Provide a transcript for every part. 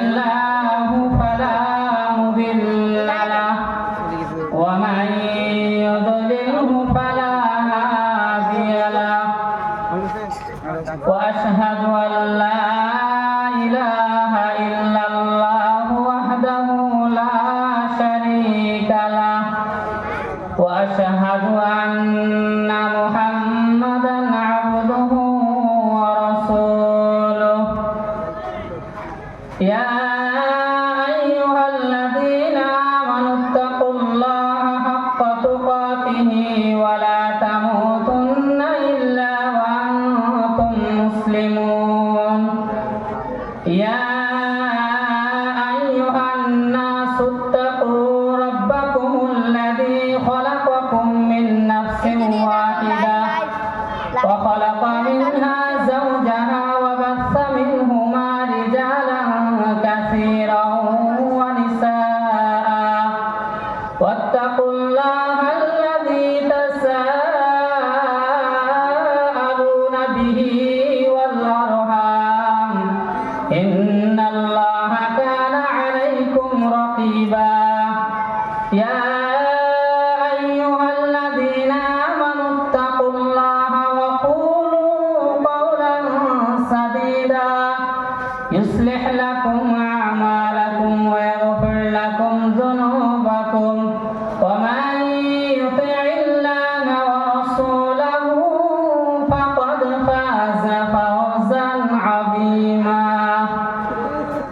الله فلا مضل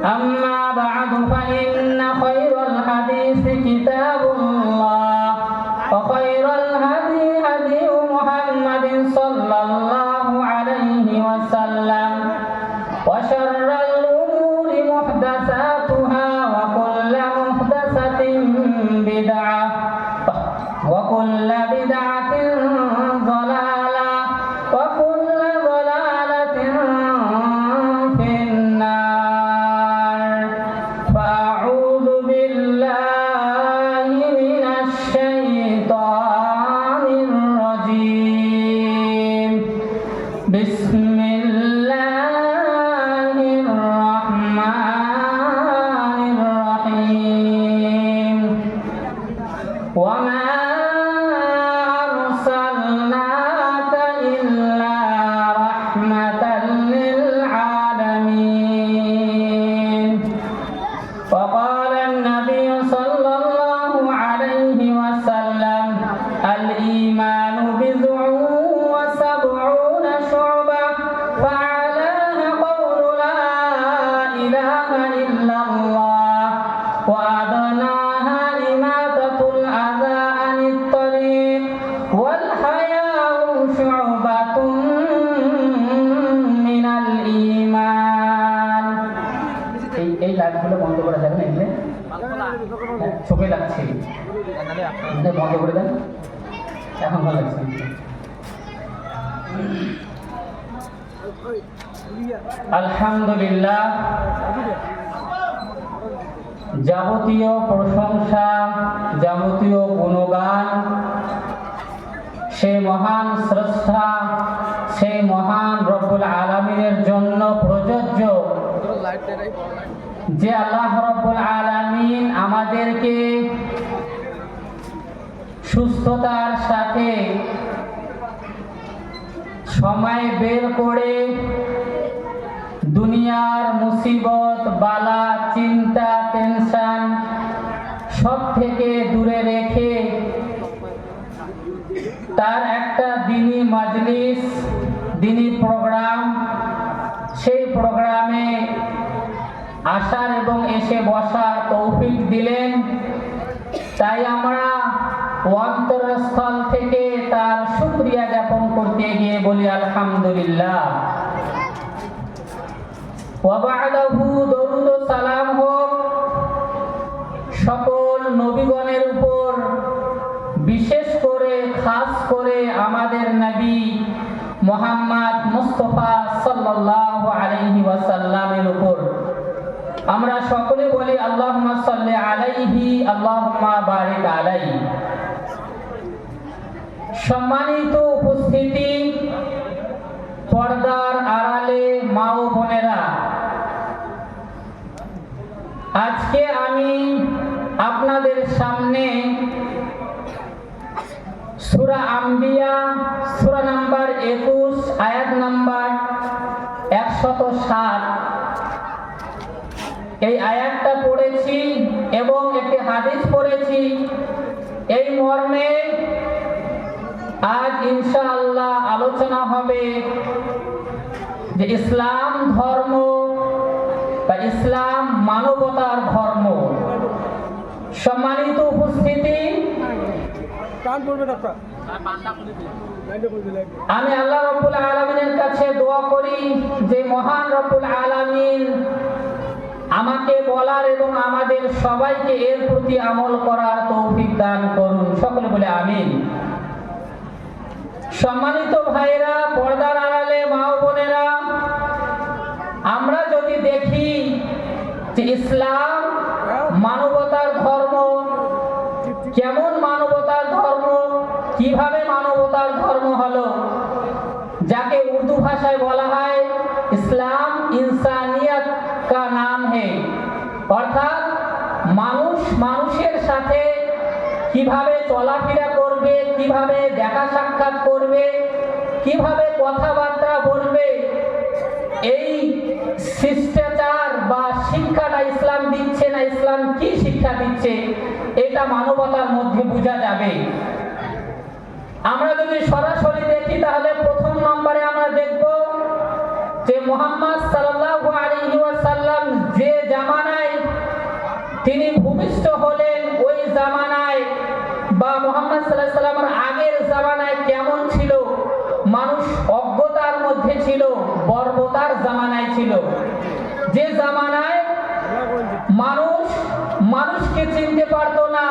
أما যাবতীয় প্রশংসা, যাবতীয় গুণগান সেই মহান স্রষ্টা সেই মহান রব্বুল আলমিনের জন্য প্রযোজ্য। যে আল্লাহ রব্বুল আলামিন আমাদেরকে সুস্থতার সাথে সময় বের করে দুনিয়ার মুসিবত, বালা, চিন্তা টেনশন সব থেকে দূরে রেখে তার একটা দিনী মজলিস, দিনী প্রোগ্রাম সেই প্রোগ্রামে আসার এবং এসে বসার তৌফিক দিলেন। তাই আমরা অন্তরস্থল থেকে তার শুক্রিয়া জ্ঞাপন করতে গিয়ে বলি, আলহামদুলিল্লাহ। ওয়াবাদাহু দরুদ ও সালাম হোক। সকল নবীগণের উপর, বিশেষ করে, খাস করে আমাদের নবী মোহাম্মদ মুস্তফা সাল্লাল্লাহু আলাইহি ওয়াসাল্লামের উপর। আমরা সকলে বলি, আল্লাহুম্মা সাল্লি আলাইহি, আল্লাহুম্মা বারিক আলাইহি সম্মানিত উপস্থিতি, পর্দার আড়ালে মা ও বোনেরা আজকে আমি আপনাদের সামনে সুরা আম্বিয়া, সুরা নাম্বার একুশ, আয়াত নাম্বার একশত সাত এই আয়াতটা পড়েছি এবং একটি হাদিস পড়েছি। এই মর্মে আজ ইনশাআল্লাহ আলোচনা হবে যে ইসলাম ধর্ম ইসলাম মানবতার ধর্ম। সম্মানিত উপস্থিতি। আমি আল্লাহ রব্বুল আলমিনের কাছে দোয়া করি যে মহান রব্বুল আলমিন আমাকে বলার এবং আমাদের সবাইকে এর প্রতি আমল করার তৌফিক দান করুন। সকলে বলে আমিন। সম্মানিত ভাইরা পর্দার আড়ালে মা ও বোনেরা আমরা যদি দেখি যে ইসলাম মানবতার ধর্ম। কেমন মানবতার ধর্ম? কীভাবে মানবতার ধর্ম হলো? যাকে উর্দু ভাষায় বলা হয়, ইসলাম ইনসানিয়ত কা নাম হে। অর্থাৎ মানুষ মানুষের সাথে কীভাবে চলাফেরা করবে, কীভাবে দেখা সাক্ষাৎ করবে, কীভাবে কথাবার্তা বলবে, এই শিষ্টাচার বা ইসলাম দিচ্ছে না ইসলাম, কি শিক্ষা দিচ্ছে? এটা মানবতার মধ্যে বোঝা যাবে। আমরা যদি সরাসরি দেখি, তাহলে প্রথম নম্বরে আমরা দেখব যে মোহাম্মদ আলাইহি যে জামানায় তিনি ভূমিষ্ঠ হলেন, ওই জামানায় বা মোহাম্মদ সাল্লাহ সাল্লামের আগের জামানায় কেমন ছিল? মানুষ অজ্ঞতার মধ্যে ছিল, বর্বতার জামানায় ছিল। যে জামানায় মানুষকে চিনতে পারতো না।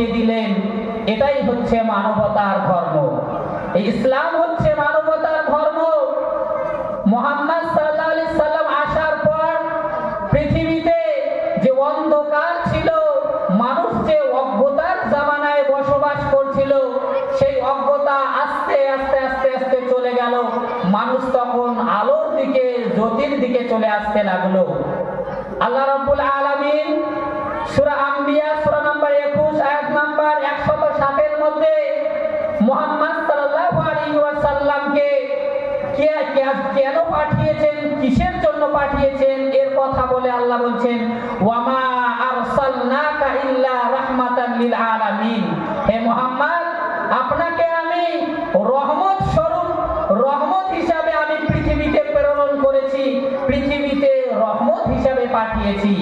ঘটিয়ে দিলেন। এটাই হচ্ছে মানবতার ধর্ম। ইসলাম হচ্ছে মানবতার ধর্ম। মোহাম্মদ সাল্লাম আসার পর পৃথিবীতে যে অন্ধকার ছিল, মানুষ যে অজ্ঞতার জামানায় বসবাস করছিল, সেই অজ্ঞতা আস্তে আস্তে আস্তে আস্তে চলে গেল। মানুষ তখন আলোর দিকে, জ্যোতির দিকে চলে আসতে লাগল। কেন পাঠিয়েছেন? কিসের জন্য পাঠিয়েছেন? এর কথা বলে আল্লাহ বলছেন, ওয়ামা আরসালনাকা ইল্লা লিল আলামিন। হে মুহাম্মদ, আপনাকে আমি রহমত স্বরূপ, রহমত হিসাবে আমি পৃথিবীতে প্রেরণ করেছি, পৃথিবীতে রহমত হিসাবে পাঠিয়েছি।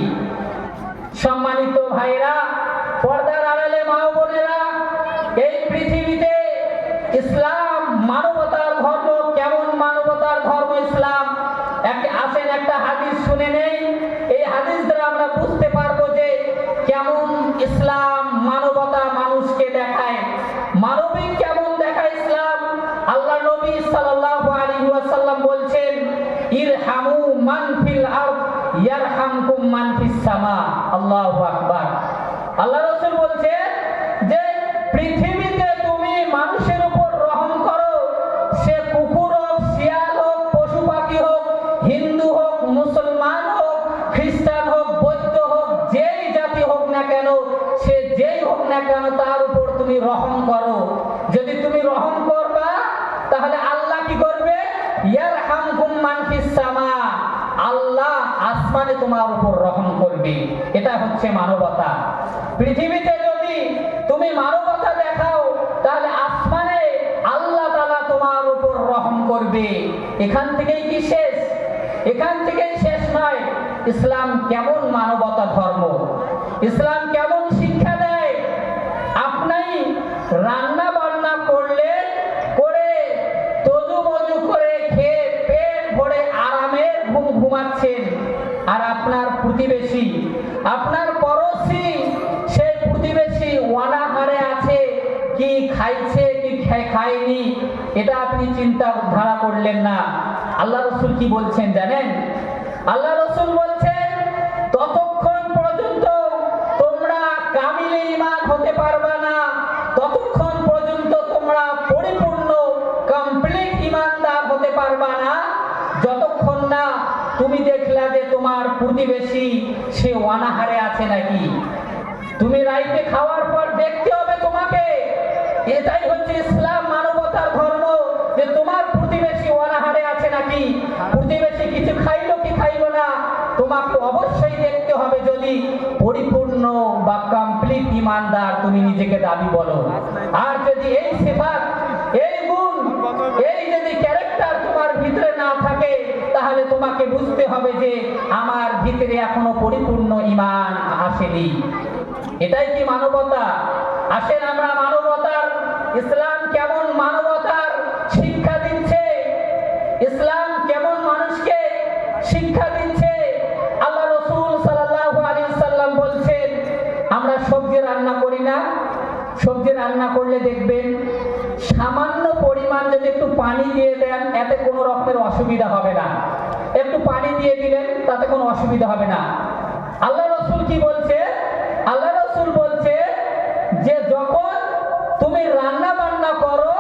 সম্মানিত ভাইরা পর্দার আড়ালে মা বোনেরা, এই পৃথিবীতে ইসলাম একটা হাদিস শুনে নেই। এই হাদিস দ্বারা আমরা বুঝতে পারব যে কেমন ইসলাম মানবতা মানুষকে দেখায়। মানবিক কেমন দেখায় ইসলাম? আল্লাহ নবী সাল্লাল্লাহু আলাইহি ওয়াসাল্লাম বলছেন, ইরহামু মান ফিল আরদ, ইয়ারহামকুম আল্লাহ আল্লাহ আসমানে তোমার উপর রহম করবে। এটা হচ্ছে মানবতা। পৃথিবীতে যদি তুমি মানবতা দেখাও, তাহলে আসমানে আল্লাহ তাআলা তোমার উপর রহম করবে। এখান থেকেই কি শেষ? এখান থেকেই শেষ নয়। ইসলাম কেমন মানবতা ধর্ম? ইসলাম কেমন শিক্ষা দেয় আপনি রান্না বান্না করলে করে তজু মজু করে খেয়ে পেট ভরে আরামের ঘুম ঘুমাচ্ছেন আর আপনার প্রতিবেশী আপনার পড়োশি সেই প্রতিবেশী ওয়ানাহারে আছে, কি খাইছে, কি খায়- খায়নি, এটা আপনি চিন্তা ধারা করলেন না। আল্লাহ রসুল কি বলছেন জানেন? আল্লাহ রসুল বলছেন, ততক্ষণ পর্যন্ত তোমরা কামিলে ইমান হতে পারবে না। ততক্ষণ পর্যন্ত তোমরা পরিপূর্ণ কমপ্লিট ইমানদার হতে পারবা না। যতক্ষণ না তুমি দেখলা তোমার প্রতিবেশী, সে অনাহারে আছে নাকি? তুমি রাইতে খাওয়ার পর দেখতে হবে তোমাকে। এটাই হচ্ছে ইসলাম মানবতার ধর্ম, যে তোমার প্রতিবেশী অনাহারে আছে নাকি? প্রতিবেশী কিছু খাইলো কি খাইলো না? তোমাকে অবশ্যই দেখতে হবে যদি পরিপূর্ণ বা কমপ্লিট ইমানদার তুমি নিজেকে দাবি বলো। আর যদি এই সেফাত, এই গুণ, এই যদি ক্যারেক্টার ভিতরে না থাকে, তাহলে তোমাকে বুঝতে হবে যে আমার ভিতরে এখনও পরিপূর্ণ ইমান আসেনি। এটাই কি মানবতা? আসেন আমরা মানবতার, ইসলাম কেমন মানবতার শিক্ষা দিচ্ছে? ইসলাম কেমন মানুষকে শিক্ষা দিচ্ছে? আল্লাহ রসুল সাল্লাম বলছেন, আমরা সবজি রান্না করি না। সবজি রান্না করলে দেখবেন সামান্য পরিমাণ যদি একটু পানি দিয়ে দেন এতে কোনো রকমের অসুবিধা হবে না। একটু পানি দিয়ে দিলেন, তাতে কোনো অসুবিধা হবে না। আল্লাহ রসুল কি বলছে? আল্লাহ রসুল বলছে যে, যখন তুমি রান্না বান্না করো,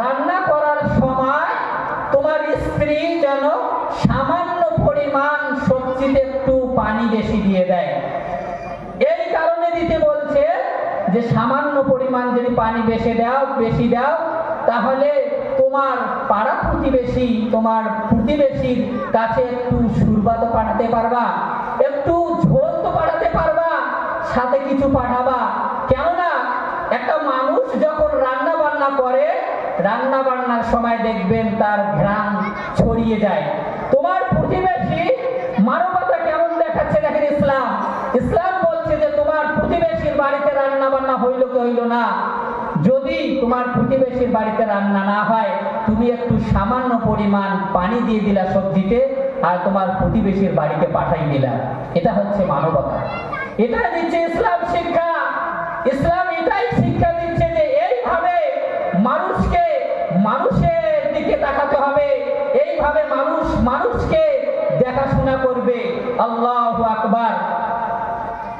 রান্না করার সময় তোমার স্ত্রী যেন সামান্য পরিমাণ সবজিতে একটু পানি বেশি দিয়ে দেয়। এই কারণে দিতে বলছে যে, সামান্য পরিমাণ যদি পানি বেশি দাও বেশি দাও, তাহলে তোমার পাড়া প্রতিবেশী, তোমার প্রতিবেশীর কাছে একটু সুরবা তো পাঠাতে পারবা? একটু ঝোল তো পাঠাতে পারবা, সাথে কিছু পাঠাবা। কেননা, একটা মানুষ যখন রান্না বান্না করে রান্না বান্নার সময় দেখবেন তার ঘ্রাণ ছড়িয়ে যায়। তোমার প্রতিবেশী মানবতা কেমন দেখাচ্ছে দেখেন ইসলাম। ইসলাম বলছে যে তোমার প্রতিবেশীর বাড়িতে রান্না বান্না হইল কি হইল না? যদি তোমার প্রতিবেশীর বাড়িতে রান্না না হয়, তুমি একটু সামান্য পরিমাণ পানি দিয়ে দিলা সবজিতে আর তোমার প্রতিবেশীর বাড়িতে পাঠাই দিলা। এটা হচ্ছে মানবতা। এটা দিচ্ছে ইসলাম শিক্ষা। ইসলাম এটাই শিক্ষা দিচ্ছে যে এইভাবে মানুষকে মানুষের দিকে তাকাতে হবে। এইভাবে মানুষ মানুষকে দেখাশোনা করবে। আল্লাহ আকবার।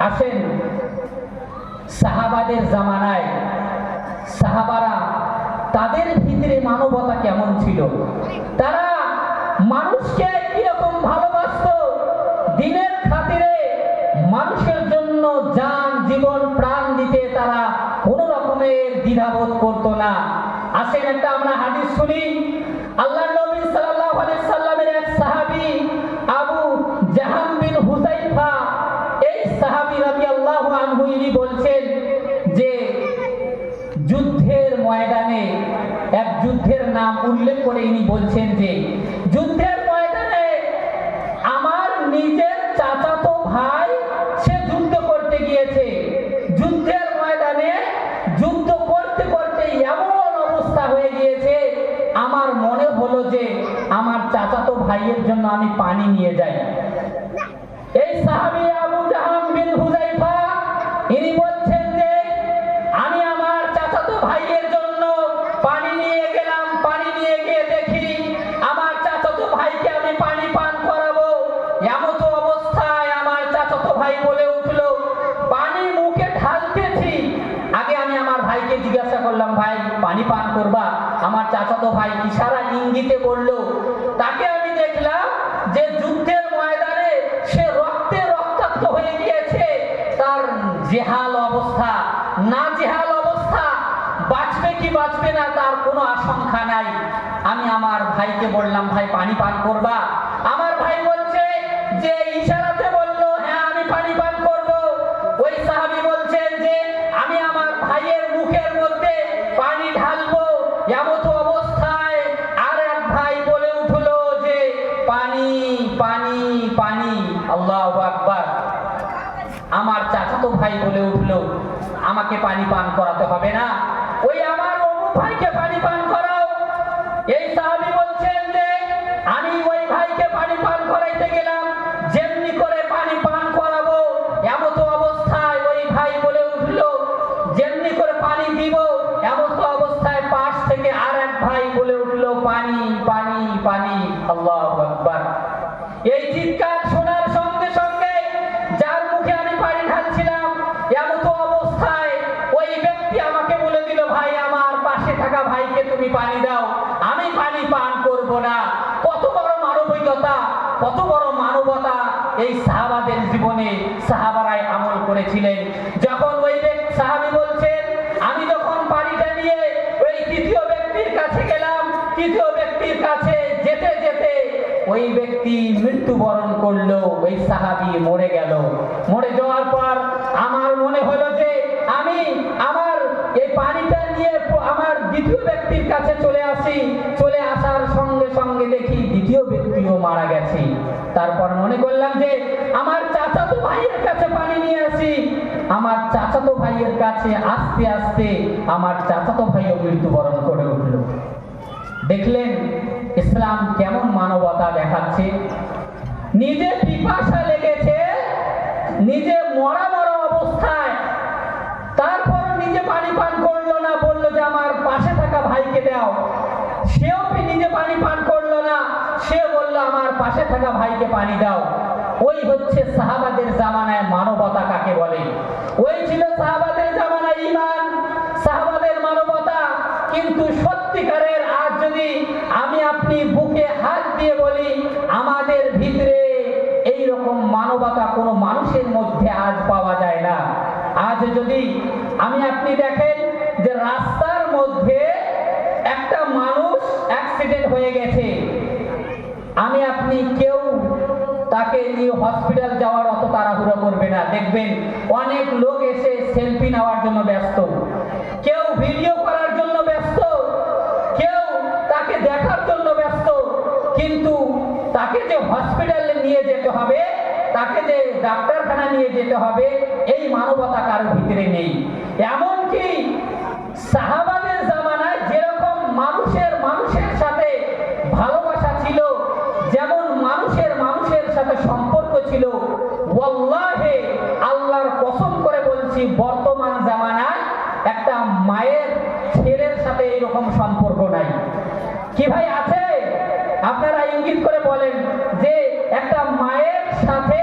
আসেন সাহাবাদের জামানায় সাহাবারা, তাদের ভিতরে মানবতা কেমন ছিল? তারা মানুষকে কীরকম ভালোবাসতো? দিনের খাতিরে মানুষের জন্য যান, জীবন, প্রাণ দিতে তারা কোনো রকমের দ্বিধাবোধ করতো না। আসেন একটা আমরা হাদিস শুনি, আল্লাহ নবী সাল্লাল্লাহু আলাইহি সাল্লামের এক সাহাবী, আবু জাহাম বিন হুযাইফা, এই সাহাবী রাদিয়াল্লাহু আনহু ইনি বলছেন ময়দানে এক যুদ্ধের নাম উল্লেখ করে ইনি বলছেন যে, যুদ্ধের ময়দানে আমার নিজের চাচাতো ভাই, সে যুদ্ধ করতে গিয়েছে। যুদ্ধের ময়দানে যুদ্ধ করতে করতে এমন অবস্থা হয়ে গিয়েছে, আমার মনে হলো যে আমার চাচাতো ভাইয়ের জন্য আমি পানি নিয়ে যাই। ইঙ্গিতে বলল। তাকে আমি দেখলাম যে যুদ্ধের ময়দানে সে রক্তে রক্তাক্ত হয়ে গিয়েছে। তার জেহাল অবস্থা না জেহাল ভাই, পানি পান করবা? আমার ভাই বলছে যে, ইশারাতে বলল হ্যাঁ আমি পানি পান করব। ওই বলছেন যে, আমি আমার ভাইয়ের মুখের মধ্যে পানি ঢালবো। অবস্থায় আর এক ভাই বলে উঠল যে পানি পানি পানি আল্লাহ আকবার চাচাতো ভাই বলে উঠল, আমাকে পানি পান করাতে হবে না। ওই আমার অমুক ভাইকে পানি পান করাও। এই সাহাবাদের জীবনে সাহাবারাই আমল করেছিলেন। যখন ওই সাহাবি বলছেন, আমি যখন পানিটা নিয়ে ওই তৃতীয় ব্যক্তির কাছে গেলাম, তৃতীয় ব্যক্তির কাছে যেতে যেতে ওই ব্যক্তি মৃত্যুবরণ করল, ওই সাহাবি মরে গেল। মরে যাওয়ার পর আমার মনে হলো যে আমি আমার এই পানিটা নিয়ে আমার দ্বিতীয় ব্যক্তির কাছে চলে আসি। চলে আসার সঙ্গে সঙ্গে দেখি দ্বিতীয় ব্যক্তিও মারা গেছে। তারপর মনে করলাম যে আমার চাচাতো ভাইয়ের কাছে পানি নিয়ে আসি। আমার চাচাতো ভাইয়ের কাছে আস্তে আস্তে আমার চাচাতো ভাইও মৃত্যুবরণ করে উঠল। দেখলেন ইসলাম কেমন মানবতা দেখাচ্ছে। নিজে পিপাসা লেগেছে, নিজে মরা মরা অবস্থায়। তারপর নিজে পানি পান করল না, বলল যে আমার পাশে থাকা ভাইকে দাও। সেও নিজে পানি পান সে বলল, আমার পাশে থাকা ভাইকে পানি দাও। ওই হচ্ছে সাহাবাদের জামানায় মানবতা কাকে বলে? ওই ছিল সাহাবাদের জামানায় ইমান সাহাবাদের মানবতা। কিন্তু সত্যিকারের আজ যদি আমি আপনি বুকে হাত দিয়ে বলি, আমাদের ভিতরে এই রকম মানবতা কোনো মানুষের মধ্যে আজ পাওয়া যায় না। আজ যদি আমি আপনি দেখেন যে রাস্তার মধ্যে একটা মানুষ অ্যাক্সিডেন্ট হয়ে গেছে আমি আপনি কেউ তাকে নিয়ে হসপিটাল যাওয়ার অত তাড়াহুড়ো করবে না, দেখবেন অনেক লোক এসে সেলফি নেওয়ার জন্য ব্যস্ত। কেউ ভিডিও করার জন্য ব্যস্ত, কেউ তাকে দেখার জন্য ব্যস্ত, কিন্তু তাকে যে হসপিটালে নিয়ে যেতে হবে, তাকে যে ডাক্তারখানা নিয়ে যেতে হবে, এই মানবতা কারও ভিতরে নেই। এমনকি সাহাবাদের জামানায় যেরকম মানুষের মানুষের সাথে ভালোবাসা ছিল যেমন মানুষের মানুষের সাথে সম্পর্ক ছিল ওয়াল্লাহে আল্লাহর কসম করে বলছি বর্তমান জামানায় একটা মায়ের ছেলের সাথে এরকম সম্পর্ক নাই। কি ভাই আছে? আপনারা ইঙ্গিত করে বলেন যে একটা মায়ের সাথে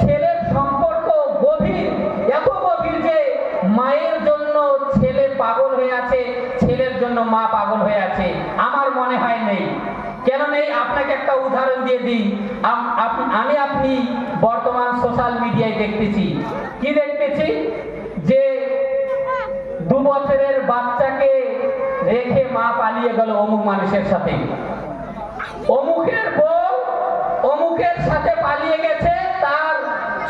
ছেলের সম্পর্ক গভীর, এত গভীর যে মায়ের জন্য ছেলে পাগল হয়ে আছে, ছেলের জন্য মা পাগল হয়ে আছে, আমার মনে হয় নেই। কেন নেই? আপনাকে একটা উদাহরণ দিয়ে দিই। আমি আপনি বর্তমান সোশ্যাল মিডিয়ায় দেখতেছি। কি দেখতেছি যে দু বছরের বাচ্চাকে রেখে মা পালিয়ে গেল অমুক মানুষের সাথে। অমুকের বউ অমুকের সাথে পালিয়ে গেছে, তার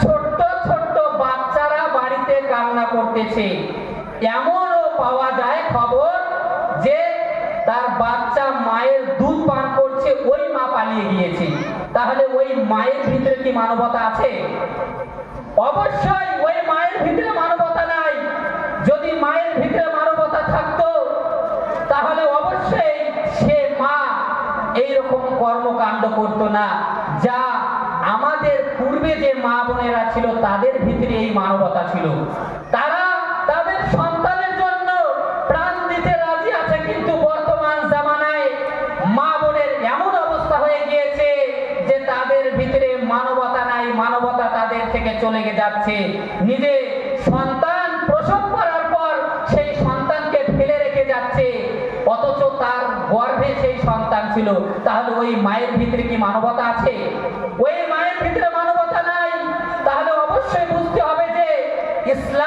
ছোট্ট ছোট্ট বাচ্চারা বাড়িতে কান্না করতেছে। এমনও পাওয়া যায় খবর যে তার বাচ্চা মায়ের দুধ পান করছে, ওই মা পালিয়ে গিয়েছে। তাহলে ওই মায়ের ভিতরে কি মানবতা আছে? অবশ্যই ওই মায়ের ভিতরে মানবতা নাই। যদি মায়ের ভিতরে মানবতা কর্মকাণ্ড করত না। যা আমাদের পূর্বে যে মা বোনেরা ছিল, তাদের ভিতরে এই মানবতা ছিল। তারা তাদের সন্তানের জন্য প্রাণ দিতে রাজি আছে, কিন্তু বর্তমান জামানায় মা বোনের এমন অবস্থা হয়ে গিয়েছে যে তাদের ভিতরে মানবতা নাই, মানবতা তাদের থেকে চলে যাচ্ছে। নিজে সন্তান প্রসব ছিল, তাহলে ওই মায়ের ভিতরে কি মানবতা আছে? ওই মায়ের ভিতরে মানবতা নাই। তাহলে অবশ্যই বুঝতে হবে যে ইসলাম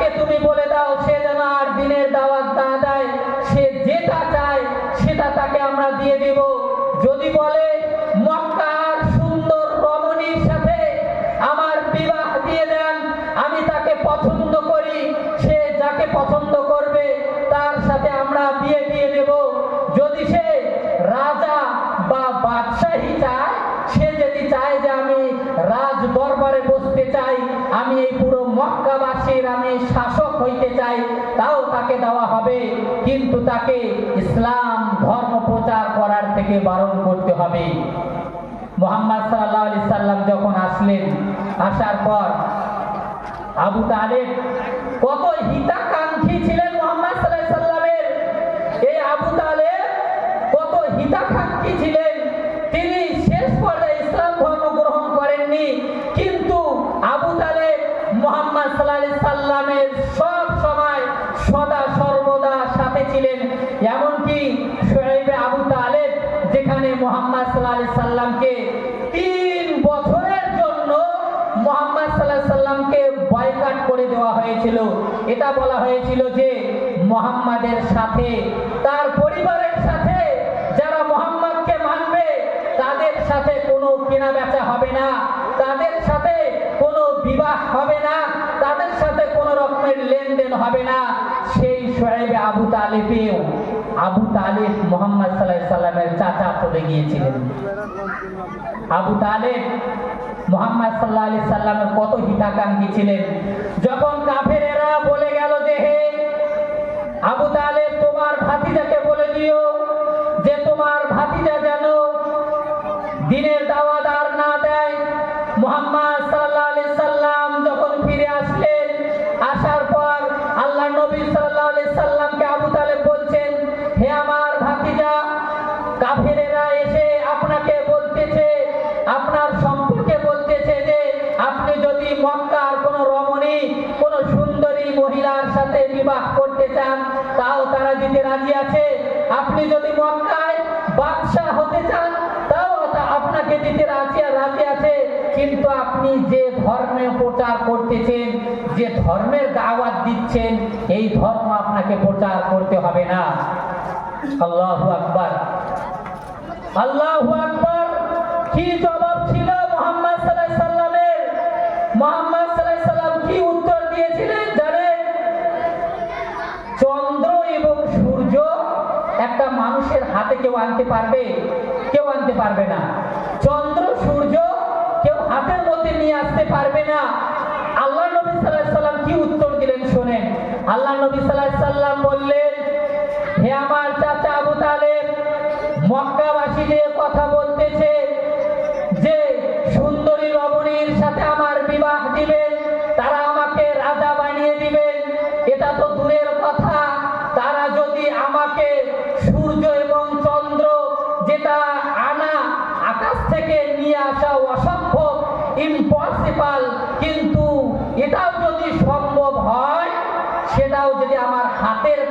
তাকে তুমি বলে দাও, সে যেন আর দিনের দাওয়াত না দেয়। সে যেটা চায়, সেটা তাকে আমরা দিয়ে দেব। যদি বলে সুন্দর সাথে আমার দিয়ে দেন, আমি তাকে পছন্দ করি, সে যাকে পছন্দ করবে, তার সাথে আমরা দিয়ে দেব। যদি সে রাজা বা বাদশাহী চায়, সে যদি চায় যে আমি রাজ দরবারে বসতে চাই আমি এই পুরো মক্কাবাসীর আমি শাসক হইতে চাই, তাও তাকে দেওয়া হবে। কিন্তু তাকে ইসলাম ধর্ম প্রচার করার থেকে বারণ করতে হবে। মোহাম্মদ সাল্লাহ আলি সাল্লাম যখন আসলেন, আসার পর আবু তালেব কত হিতাকাঙ্ক্ষী ছিলেন মোহাম্মদ সাল্লাহ সাল্লামের সব সময় সদা সর্বদা সাথে ছিলেন। এমনকি শোয়েবে আবু তালেব, যেখানে মোহাম্মদ সাল্লাহ সাল্লামকে তিন বছরের জন্য মোহাম্মদ সাল্লাহ সাল্লামকে বয়কাট করে দেওয়া হয়েছিল। এটা বলা হয়েছিল যে মোহাম্মদের সাথে, তার পরিবারের সাথে, যারা মোহাম্মদকে মানবে, তাদের সাথে কোনো কেনা বেচা হবে না। তাদের সাথে কোনো বিবাহ হবে না, তাদের সাথে কোনো রকমের লেনদেন হবে না। সেই শোয়েবে আবু তালেবেও, আবু তালেব মোহাম্মদ সাল্লাহ সাল্লামের চাচা চলে গিয়েছিলেন। আবু তালেব মোহাম্মদ সাল্লাহ আলি সাল্লামের কত হিতাকাঙ্ক্ষী ছিলেন। যখন কাফেরেরা বলে গেল যে, হে আবু তালেব তোমার বিবাহ করতে চান, তাও তারা দিতে রাজি আছে। আপনি যদি মক্কায় বাদশাহ হতে চান, তাও আপনাকে দিতে রাজি রাজি আছে। কিন্তু আপনি যে ধর্মে প্রচার করতেছেন, যে ধর্মের দাওয়াত দিচ্ছেন, এই ধর্ম আপনাকে প্রচার করতে হবে না। আল্লাহু আকবার। আল্লাহু আকবার। কি হাতে কেউ আনতে পারবে? কেউ আনতে পারবে না। চন্দ্র, সূর্য কেউ হাতের মধ্যে নিয়ে আসতে পারবে না। আল্লাহ নবী সাল্লাম কি উত্তর দিলেন শোনেন। আল্লাহ নবী সাল্লাম বললেন, হে আমার চাচা আবু তালেব মক্কাবাসী যে কথা বলতেছে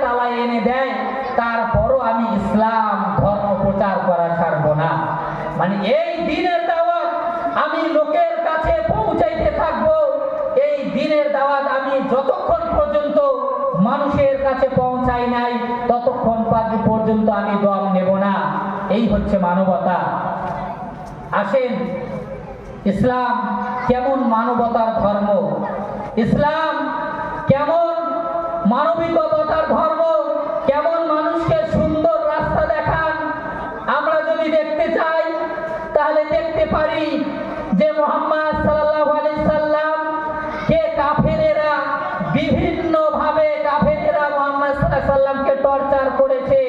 তালায় এনে দেয়, তারপরও আমি ইসলাম ধর্ম প্রচার করা ছাড়বো না। মানে এই দিনের দাওয়াত আমি লোকের কাছে পৌঁছাইতে থাকব। এই দিনের দাওয়াত আমি যতক্ষণ পর্যন্ত মানুষের কাছে পৌঁছাই নাই, ততক্ষণ পার- পর্যন্ত আমি দম নেব না। এই হচ্ছে মানবতা। আসেন, ইসলাম কেমন মানবতার ধর্ম? ইসলাম কেমন মানবিকতার ধর্ম, কেমন মানুষকে সুন্দর রাস্তা দেখান। আমরা যদি দেখতে চাই, তাহলে দেখতে পারি যে মোহাম্মদ সাল্লাল্লাহু আলাইহি সাল্লাম কে কাফেরেরা বিভিন্ন ভাবে কাফেরেরা মোহাম্মদ সাল্লামকে টর্চার করেছে।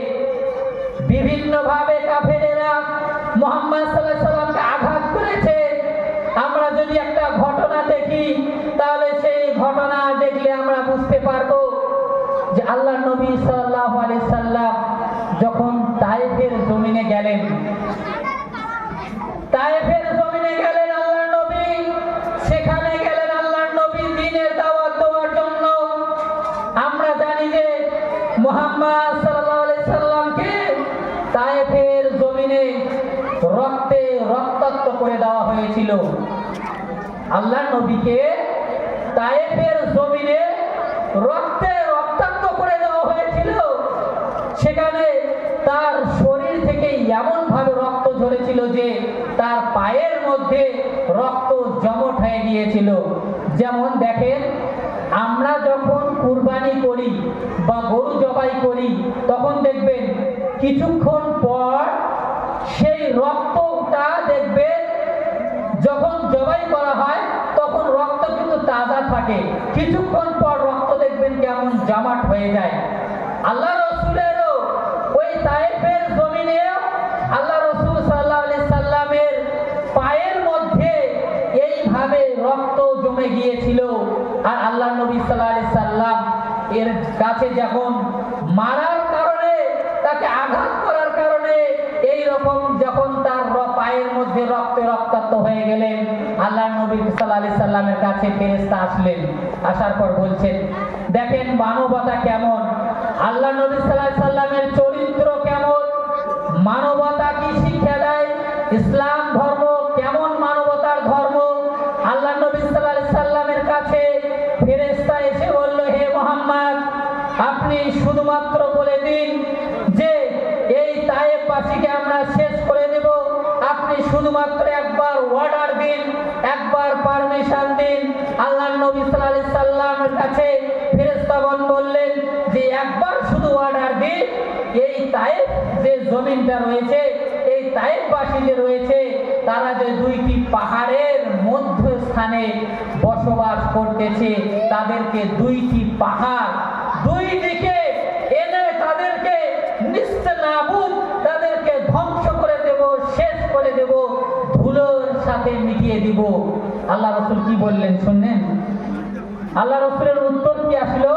বিভিন্ন ভাবে কাফেরেরা মোহাম্মদ সাল্লাল্লাহু সাল্লামকে আঘাত করেছে। আমরা যদি একটা ঘটনা দেখি, তাহলে সেই ঘটনা দেখলে আমরা বুঝতে পারব যে আল্লাহ নবী সাল্লাহ আলি সাল্লাম যখন তাইফের জমিনে গেলেন তাইফের জমিনে গেলেন আল্লাহ নবী, সেখানে গেলেন আল্লাহ নবী দিনের দাওয়াত দেওয়ার জন্য। আমরা জানি যে মোহাম্মদ সাল্লাহ আলি সাল্লামকে তাইফের জমিনে রক্তে রক্তাক্ত করে দেওয়া হয়েছিল। আল্লাহ নবীকে তাইফের জমিনে রক্ত যে তার পায়ের মধ্যে রক্ত জমট হয়ে গিয়েছিল। যেমন দেখেন, আমরা যখন কুরবানি করি বা গরু জবাই করি, তখন দেখবেন কিছুক্ষণ পর সেই রক্তটা দেখবেন যখন জবাই করা হয়, তখন রক্ত কিন্তু তাজা থাকে। কিছুক্ষণ পর রক্ত দেখবেন কেমন জামাট হয়ে যায়। আল্লাহ রসুলেরও ওই তাইফের এইভাবে রক্ত জমে গিয়েছিল। আর আল্লাহ নবী সাল্লাহ সাল্লাম এর কাছে যখন মারার কারণে, তাকে আঘাত করার কারণে এই রকম যখন তার পায়ের মধ্যে রক্তে রক্তাক্ত হয়ে গেলেন আল্লাহ নবী সাল্লাহ সাল্লামের কাছে ফেরেস্তা আসলেন। আসার পর বলছেন, দেখেন মানবতা কেমন? আল্লাহ নবী সাল্লাহ সাল্লামের চরিত্র কেমন? মানবতা কি শিক্ষা দেয়? ইসলাম আপনি শুধুমাত্র বলে দিন যে এই তায়েববাসীকে আমরা শেষ করে দেব। আপনি শুধুমাত্র একবার অর্ডার দিন, একবার পারমিশন দিন। আল্লাহ নবী আলাইহি সাল্লামের কাছে ফেরেশতাগণ বললেন যে একবার শুধু অর্ডার দিন, এই তায়েব যে জমিনটা রয়েছে, এই তায়েববাসী যে রয়েছে, তারা যে দুইটি পাহাড়ের মধ্যস্থানে বসবাস করতেছে, তাদেরকে দুইটি পাহাড় দুই দিকে এনে তাদেরকে নিস্তেনাবুদ তাদেরকে ধ্বংস করে দেব, শেষ করে দেব, ধুলোর সাথে মিটিয়ে দিব। আল্লাহ রসুল কি বললেন শুনলেন? আল্লাহ রসুলের উত্তর কি আসলো?